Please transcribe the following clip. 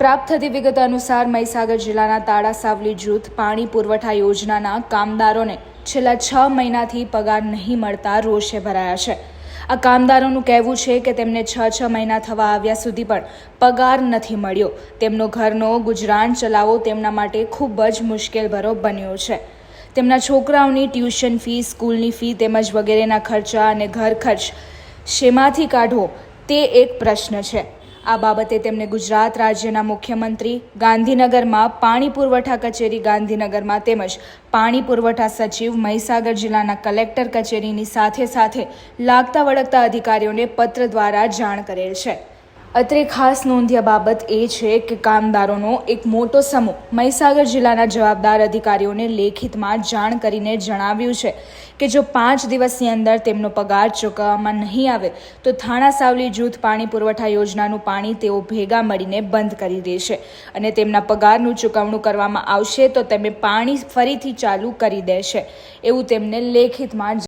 પ્રાપ્ત થતી વિગત અનુસાર મહીસાગર જિલ્લાના તાળા સાવલી જૂથ પાણી પુરવઠા યોજનાના કામદારોને છેલ્લા છ મહિનાથી પગાર નહીં મળતા રોષે ભરાયા છે. આ કામદારોનું કહેવું છે કે તેમને છ છ મહિના થવા આવ્યા સુધી પણ પગાર નથી મળ્યો. તેમનો ઘરનો ગુજરાન ચલાવવો તેમના માટે ખૂબ જ મુશ્કેલભરો બન્યો છે. તેમના છોકરાઓની ટ્યુશન ફી, સ્કૂલની ફી તેમજ વગેરેના ખર્ચા અને ઘર ખર્ચ શેમાંથી કાઢવો તે એક પ્રશ્ન છે. આ બાબતે તેમને ગુજરાત રાજ્યના મુખ્યમંત્રી ગાંધીનગરમાં પાણી પુરવઠા કચેરી ગાંધીનગરમાં તેમજ પાણી પુરવઠા સચિવ મહીસાગર જિલ્લાના કલેક્ટર કચેરીની સાથે સાથે લાગતા વળગતા અધિકારીઓને પત્ર દ્વારા જાણ કરેલ છે. અત્રે ખાસ નોંધ્યા બાબત એ છે કે કામદારોનો એક મોટો સમૂહ મહીસાગર જિલ્લાના જવાબદાર અધિકારીઓને લેખિતમાં જાણ કરીને જણાવ્યું છે કે જો પાંચ દિવસની અંદર તેમનો પગાર ચૂકવવામાં નહીં આવે, તો થાણા સાવલી જૂથ પાણી પુરવઠા યોજનાનું પાણી તેઓ ભેગા મળીને બંધ કરી દેશે અને તેમના પગારનું ચૂકવણું કરવામાં આવશે તો તેમને પાણી ફરીથી ચાલુ કરી દેશે. એવું તેમને લેખિતમાં